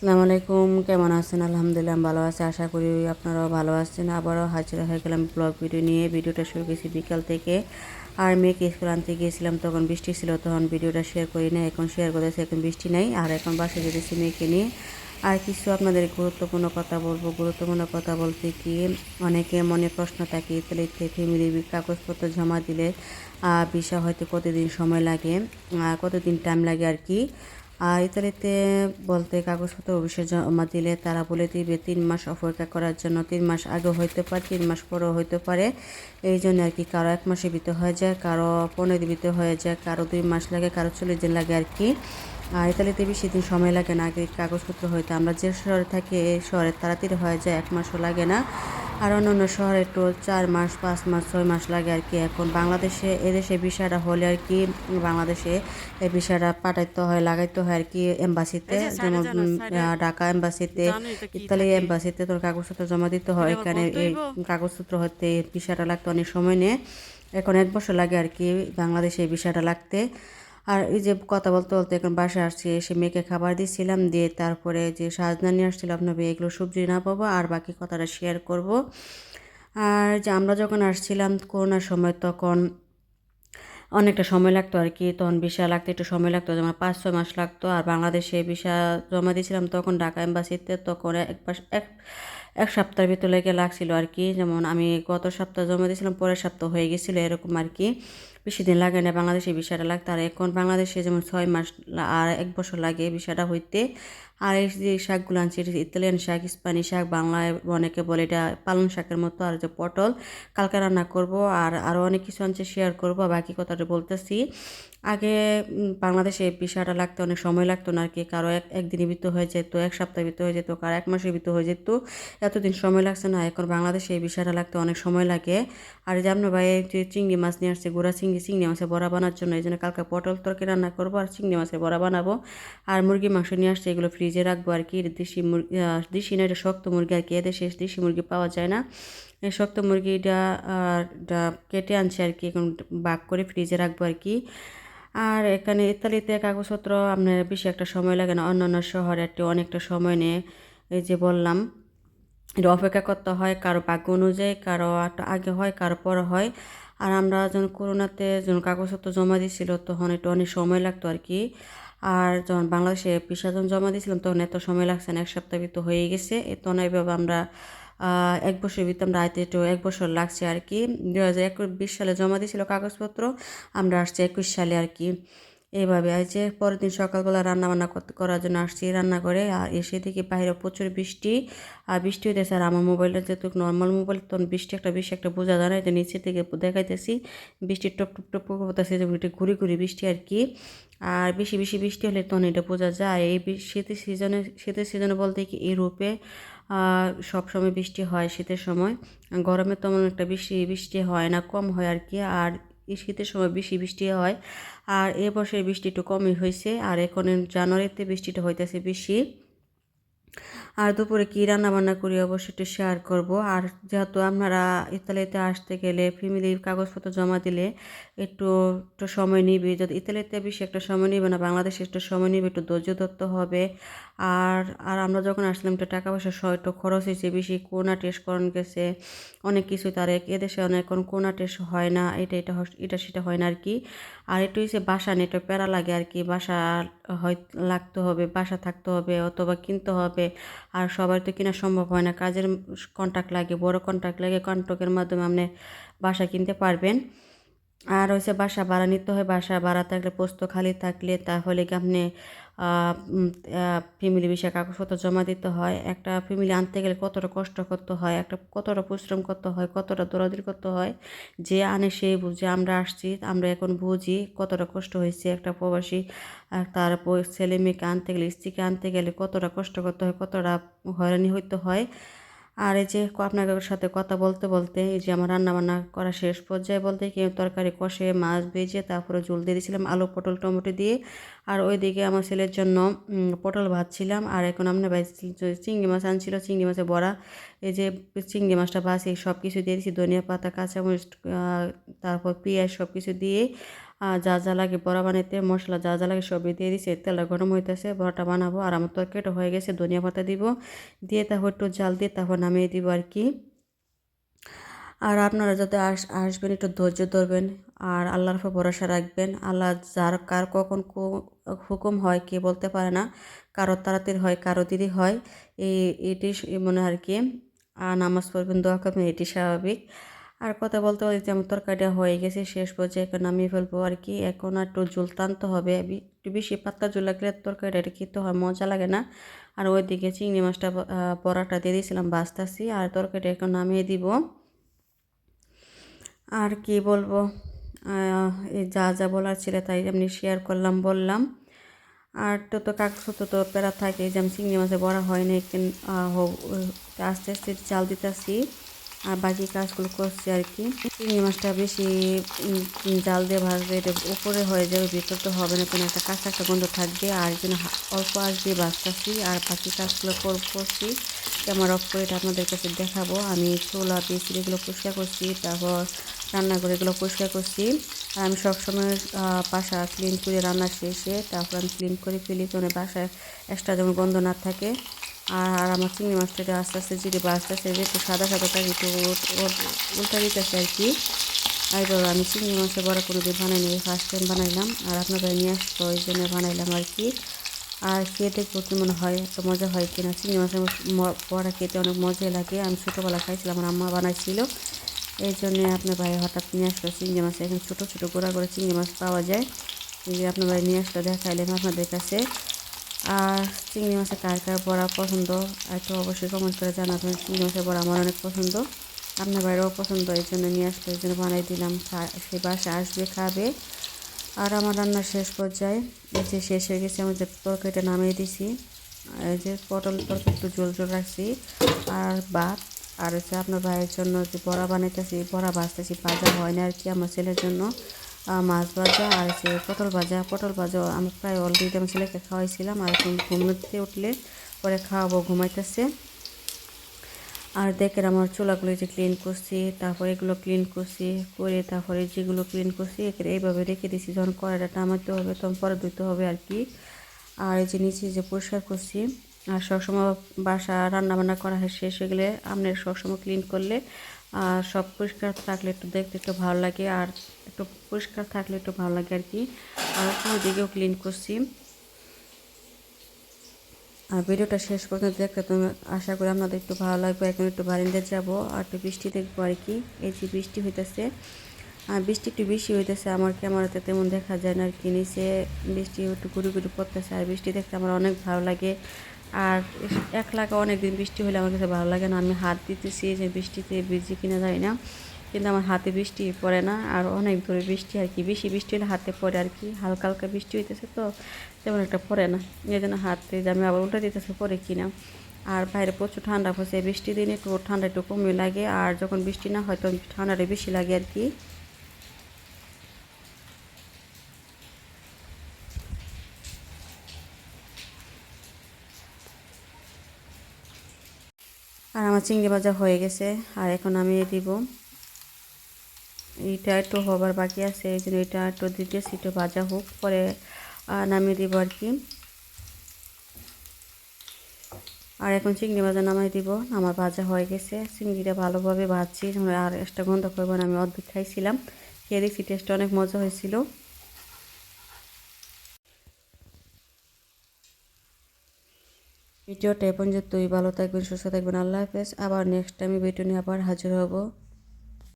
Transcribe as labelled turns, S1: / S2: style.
S1: আসসালামু আলাইকুম, কেমন আছেন? আলহামদুলিল্লাহ ভালো আছি, আশা করি আপনারাও ভালো আছেন। আবারও হাজির হয়ে গেলাম ব্লগ ভিডিও নিয়ে। ভিডিওটা শুরু করেছি বিকাল থেকে। আর মেয়েকে স্কুল আনতে গিয়েছিলাম, তখন বৃষ্টি ছিল, তখন ভিডিওটা শেয়ার করি না এখন শেয়ার করেছি এখন বৃষ্টি নাই। আর এখন বাসায় যেতেছি মেয়েকে নিয়ে। আর কিছু আপনাদের গুরুত্বপূর্ণ কথা বলব। গুরুত্বপূর্ণ কথা বলতে কি, অনেকে মনে প্রশ্ন থাকে ইতালিতে ফ্যামিলির কাগজপত্র জমা দিলে ভিসা হয়তো কতদিন সময় লাগে? কতদিন টাইম লাগে আর কি? ইতালিতে বলতে কাগজপত্র অফিসে জমা দিলে তারা বলে দিবে তিন মাস অপেক্ষা করার জন্য, তিন মাস আগে হইতে পারে, তিন মাস পরও হইতে পারে। এই জন্য আর কি কারও এক মাসে ভিতরে হয়ে যায়, কারও পনেরো ভিতরে হয়ে যায়, কারও দুই মাস লাগে, কারও চল্লিশ দিন লাগে আর কি। আর ইতালিতে বেশি দিন সময় লাগে না, আগে কাগজপত্র হইতে। আমরা যে শহরে থাকি, এই শহরে তাড়াতাড়ি হয়ে যায়, এক মাসও লাগে না। আর অন্য অন্য শহরে একটু চার মাস পাঁচ মাস ছয় মাস লাগে আর কি। এখন বাংলাদেশে এদেশে বিষয়টা হলে আর কি বাংলাদেশে এই বিষয়টা পাঠাইতে হয় লাগাইতে হয় আর কি এম্বাসিতে। যেমন ঢাকা এম্বাসিতে ইতালি এম্বাসিতে তোর কাগজপত্র জমা দিতে হয় এখানে এই কাগজপত্র হতে বিষয়টা লাগতে অনেক সময় নেয়। এখন এক বছর লাগে আর কি বাংলাদেশে এই বিষয়টা লাগতে। আর এই যে কথা বলতে বলতে এখন বাসায় আসছি, এসে মেয়েকে খাবার দিয়েছিলাম দিয়ে তারপরে যে সাজনা নিয়ে আসছিল আপনার এগুলো সবজি না পাবো আর বাকি কথাটা শেয়ার করব। আর যে আমরা যখন আসছিলাম করোনার সময়, তখন অনেকটা সময় লাগতো আর কি, তখন ভিসা লাগতে, একটু সময় লাগতো, যেমন পাঁচ, ছয় মাস লাগতো, আর বাংলাদেশে ভিসা জমা দিয়েছিলাম, তখন ঢাকা এম্বাসিতে তখন এক পাশ এক এক সপ্তাহের ভিতরে লেগে লাগছিল আর কি, যেমন আমি গত সপ্তাহ জমা দিয়েছিলাম, পরের সপ্তাহ হয়ে গেছিল, এরকম আর কি। বেশি দিন লাগে না বাংলাদেশে ভিসাটা লাগে আর এখন বাংলাদেশে যেমন ছয় মাস আর এক বছর লাগে ভিসাটা হইতে। আর এই যে শাকগুলো আনছি, এটা ইতালিয়ান শাক স্পানি শাক, বাংলায় অনেকে বলে এটা পালং শাকের মতো আর যে পটল। কালকে রান্না করব আর আরও অনেক কিছু আনছে শেয়ার করব। বাকি কথাটা বলতেছি। আগে বাংলাদেশে ভিসাটা লাগতে অনেক সময় লাগতো না আর কি, কারও এক একদিনের ভিতর হয়ে যেত, এক সপ্তাহের ভিতর হয়ে যেত, কারও এক মাসের ভিতর হয়ে যেত। এতদিন সময় লাগছে না, এখন বাংলাদেশে এই ভিসাটা লাগতে অনেক সময় লাগে। আর যে আপনার ভাই যে চিংড়ি মাছ নিয়ে আসছে, গোড়া চিংড়ি চিংড়ি মাছের বড়া বানার জন্য, এই জন্য কালকে পটল তরকারি রান্না করব আর চিংড়ি মাছের বড়া বানাবো। আর মুরগি মাংস নিয়ে আসছে, এগুলো ফ্রিজে রাখব আর কি? দেশি মুরগি দেশি না, এটা শক্ত মুরগি আর কি। এদেশে দেশি মুরগি পাওয়া যায় না। এই শক্ত মুরগিটা কেটে আনছে আর কি, এখন বাক করে ফ্রিজে রাখব আর কি। আর এখানে ইতালিতে কাগজপত্র, আপনার বেশি একটা সময় লাগে না। অন্য অন্য শহরে একটু অনেকটা সময় নিয়ে, এই যে বললাম, এটা অপেক্ষা করতে হয় কারও ভাগ্য অনুযায়ী, কারও আগে হয়, কারও পরে হয়। আর আমরা যখন করোনাতে যখন কাগজপত্র জমা দিয়েছিল তখন একটু অনেক সময় লাগতো আর কি। আর যখন বাংলাদেশে পিসাজন জমা দিয়েছিলাম, তখন এত সময় লাগছে না, এক সপ্তাহ ভিতর হয়ে গেছে। তখন এইভাবে আমরা এক বছর ভিতরে আমরা আইতে একটু এক বছর লাগছে আর কি। দু হাজার বিশ সালে জমা দিয়েছিল কাগজপত্র, আমরা আসছি একুশ সালে আর কি। এইভাবে আছে পরের দিন সকালবেলা রান্না বান্না করার জন্য আসছি রান্না করে। আর এসে দেখি বাইরে প্রচুর বৃষ্টি। আর বৃষ্টি হইতেছে আর আমার মোবাইলটা যেহেতু নর্মাল মোবাইল তখন বৃষ্টি একটা, বেশি একটা বোঝা যায় না। এটা নিচে থেকে দেখাইতেছি। বৃষ্টির টপ টপ টপ করতেছে, যে ঘুরি ঘুরি বৃষ্টি আর কি। আর বেশি বেশি বৃষ্টি হলে তখন এটা বোঝা যায়। এই শীতের সিজনে শীতের সিজনে বলতে কি ইউরোপে সবসময় বৃষ্টি হয় শীতের সময়। গরমে তেমন একটা বেশি বৃষ্টি হয় না, কম হয় আর কি। আর শীতের সময় বেশি বৃষ্টি হয়। আর এ এবছর বৃষ্টি একটু কমই হয়েছে। আর এখন জানুয়ারিতে বৃষ্টিটা হইতেছে বেশি। আর দুপুরে কী রান্না বান্না করি অবশ্যই একটু শেয়ার করব। আর যেহেতু আপনারা ইতালিতে আসতে গেলে ফ্যামিলির কাগজপত্র জমা দিলে একটু একটু সময় নিবে। যদি ইতালিতে বেশি একটা সময় নিবে না, বাংলাদেশে একটু সময় নিবে, একটু ধৈর্য ধরতে হবে। আর আর আমরা যখন আসলাম, একটু টাকা পয়সা একটু খরচ হয়েছে, বেশি কোনা টেস্ট করান গেছে, অনেক কিছু তার এদেশে অনেক কোনা টেস্ট হয় না, এটা এটা এটা, সেটা হয় না আর কি। আর একটু হচ্ছে বাসা একটু প্যারা লাগে আর কি। বাসা হয় লাগতে হবে, বাসা থাকতে হবে, অথবা কিনতে হবে। আর সবার তো কেনা সম্ভব হয় না, কাজের কন্ট্যাক্ট লাগে, বড় কন্ট্রাক্ট লাগে কন্ট্যাক্টের মাধ্যমে আপনি বাসা কিনতে পারবেন। আর হচ্ছে বাসা ভাড়া নিতে হয়, বাসা ভাড়া থাকলে, পোস্ত খালি থাকলে, তাহলে কি আপনি ফ্যামিলি বিষয়ে কাগজপত্র জমা দিতে হয়। একটা ফ্যামিলি আনতে গেলে কতটা কষ্ট করতে হয়, একটা কতটা পরিশ্রম করতে হয়, কতটা দৌড়াদৌড়ি করতে হয়, যে আনে সে বুঝে আমরা আসছি, আমরা এখন বুঝি কতটা কষ্ট হয়েছে একটা প্রবাসী তার ছেলে মেয়েকে আনতে গেলে, স্ত্রীকে আনতে গেলে কতটা কষ্ট করতে হয়, কতটা হয়রানি হইতে হয়। আর এই যে আপনাদের সাথে কথা বলতে বলতে এই যে আমার রান্না বান্না করা শেষ পর্যায়ে বলতে কি তরকারি কষে, মাছ ভেজে তারপরে জল দিয়ে দিয়েছিলাম আলু, পটল, টমেটো দিয়ে। আর ওইদিকে আমার ছেলের জন্য পটল ভাজছিলাম। আর এখন ভাই চিংড়ি মাছ আনছিল, চিংড়ি মাছের বড়া, এই যে চিংড়ি মাছটা ভাজি সব কিছু দিয়ে দিয়েছি, ধনিয়া পাতা, কাঁচামরিচ তারপর পেঁয়াজ সব কিছু দিয়ে। যা যা লাগে বড়া বানাইতে, মশলা যা যা লাগে সবই দিয়ে দিছে। তেলটা গরম হইতেছে, বড়াটা বানাবো, আর আমার তরকারিটা হয়ে গেছে, ধনিয়া পাতা দিব। দিয়ে তারপর একটু জাল দিয়ে তারপর নামিয়ে দিব আর কি। আর আপনারা যাতে আস, আসবেন, একটু ধৈর্য ধরবেন, আর আল্লাহর উপর ভরসা রাখবেন। আল্লাহ যার কার কখন হুকুম হয়, কে বলতে পারে না। কারও তাড়াতাড়ি হয়, কারও দেরি হয়। এই, এটি মনে আর কি। আর নামাজ পড়বেন, দোয়া করবেন, এটি স্বাভাবিক। আর কথা বলতে বলতে আমার তরকারিটা হয়ে গেছে, শেষ পর্যায়ে এখন নামিয়ে ফেলব আর কি। এখন আর একটু জল টানতে হবে। একটু বেশি পাতলা জল লাগলে তরকারিটা এটা খেতে হয়, মজা লাগে না। আর ওইদিকে চিংড়ি মাছটা পরাটা দিয়ে দিয়েছিলাম, বাঁচতেছি। আর তরকারিটা এখন নামিয়ে দিব। আর কি বলব? এই যা যা বলার ছিল তাই এমনি শেয়ার করলাম, বললাম। আর তো তো কাগজ তো প্যারা থাকে যে আমি চিংড়ি মাছে বড়া হয় না আস্তে আস্তে চাল দিতেছি। আর বাকি কাজগুলো করছি আর কি। চিংড়ি মাছটা বেশি জাল দিয়ে ভাজলে এটা উপরে হয়ে যাবে, ভিতর তো হবে না, কোনো একটা কাঁচা একটা গন্ধ থাকবে। আর জন্য অল্প আঁচ দিয়ে ভাজতেছি। আর বাকি কাজগুলো করছি। ক্যামেরা অফ করে এটা আপনাদের কাছে দেখাবো। আমি ছোলা পেয়েছি এগুলো পরিষ্কার করছি, তারপর রান্না করে এগুলো পরিষ্কার করছি। আর আমি সবসময় বাসা ক্লিন করে রান্না শেষে তারপর আমি ক্লিন করে ফেলি। তো বাসায় এক্সট্রা যেমন গন্ধ না থাকে। আর আমার চিংড়ি মাছটা আস্তে আস্তে জিরে বাঁচতেছে একটু সাদা সাদা থাকে একটু উল্টা দিতেছে আর কি। আর এবার আমি চিংড়ি মাছের বড় কোনো দিন বানাইনি ফার্স্ট টাইম বানাইলাম আর আপনাদের নিয়ে আসতো ওই জন্য বানাইলাম আর কি। আর খেয়ে দেখব মনে হয়, এত মজা হয় কিনা? চিংড়ি মাছের বড়া খেতে অনেক মজাই লাগে। আমি ছোটোবেলা খাইছিলাম, আমার আম্মা বানাইছিল। এই জন্যে আপনার ভাই হঠাৎ নিয়ে আসলো চিংড়ি মাছ। এখানে ছোটো ছোটো গোড়া করে চিংড়ি মাছ পাওয়া যায়। আপনার ভাই নিয়ে আসলো দেখাইলেন আপনাদের কাছে। আর চিংড়ি মাছের কার কার বড়া পছন্দ। একটু অবশ্যই কমেন্ট করে জানাবেন, চিংড়ি মাছের বড়া আমার অনেক পছন্দ। আপনার বাইরেও পছন্দ, এই জন্য নিয়ে আসলো এই জন্য বানাই দিলাম। সে বাসা আসবে, খাবে। আর আমার রান্না শেষ পর্যায়ে এই যে শেষ হয়ে গেছে, আমি যে তরকারিটা নামিয়ে দিছি, এই যে পটল তরকারি একটু জল জল রাখছি। আর ভাত, আর হচ্ছে আপনার ভাইয়ের জন্য যে বড়া বানাইতেছি, বড়া ভাজতেছি, ভাজা হয় না আর কি আমার ছেলের জন্য। মাছ ভাজা আর হচ্ছে পটল ভাজা। পটল ভাজা আমি প্রায় অলরেডি আমার ছেলেকে খাওয়াইছিলাম আর এখন ঘুমোতে উঠলে পরে খাওয়াবো, ঘুমাইতেছে। আর দেখেন আমার চুলাগুলো যে ক্লিন করছি, তারপরে এগুলো ক্লিন করছি, করে তারপরে যেগুলো ক্লিন করছি এখানে এইভাবে রেখে দিছি। যখন কড়াইটা টামাতে হবে তখন পরে ধুতে হবে আর কি। আর যে নিচে যে পরিষ্কার করছি, আর সবসময় বাসা রান্নাবান্না করা শেষ হয়ে গেলে আপনার সবসময় ক্লিন করলে সব পরিষ্কার থাকলে একটু দেখতে একটু ভালো লাগে, আর একটু পরিষ্কার থাকলে একটু ভালো লাগে আর কি। আর দিকেও ক্লিন করছি। আর ভিডিওটা শেষ পর্যন্ত দেখতে তুমি আশা করি আপনাদের একটু ভালো লাগবে। এখন একটু বারিন্দে যাব আর একটু বৃষ্টি দেখব আর কি। এই যে বৃষ্টি হইতেছে, আর বৃষ্টি একটু বেশি হইতেছে, আমার ক্যামেরাতে তেমন দেখা যায় না আর কি। নিচে বৃষ্টি একটু ঘুরি ঘুরি পড়তেছে, আর বৃষ্টি দেখতে আমার অনেক ভালো লাগে। আর এক লাখে অনেক দিন বৃষ্টি হলে আমার কাছে ভালো লাগে না। আমি হাত দিতেছি যে বৃষ্টিতে ভিজি কিনা যায় না, কিন্তু আমার হাতে বৃষ্টি পড়ে না। আর অনেক ধরে বৃষ্টি আর কি, বেশি বৃষ্টি হলে হাতে পড়ে আর কি। হালকা হালকা বৃষ্টি হইতেছে তো, তেমন একটা পড়ে না। এই জন্য হাতে আমি আবার উল্টে দিতেছে পরে কিনা। আর বাইরে প্রচুর ঠান্ডা পড়ছে বৃষ্টি দিনে একটু ঠান্ডা একটু কমে লাগে। আর যখন বৃষ্টি না হয় তখন ঠান্ডাটা বেশি লাগে আর কি। আর আমার চিংড়ি ভাজা হয়ে গেছে, আর এখন আমি দিব। এইটা একটু হবার বাকি আছে, এই জন্য এটা একটু দিতেছি, একটু ভাজা হোক, পরে নামিয়ে দিব আর কি। আর এখন চিংড়ি ভাজা নামাই দিব, আমার ভাজা হয়ে গেছে। চিংড়িটা ভালোভাবে ভাজছি, আর একটা গন্ধ করব না, আমি অর্ধেক খাইছিলাম। খেয়ে দেখছি টেস্টটা অনেক মজা হয়েছিল। ভিডিওটা এখন যে তুই ভালো থাকবেন, সুস্থ থাকবেন। আল্লাহ হাফেজ। আবার নেক্সট টাইমে ভিডিও নিয়ে আবার হাজির হব।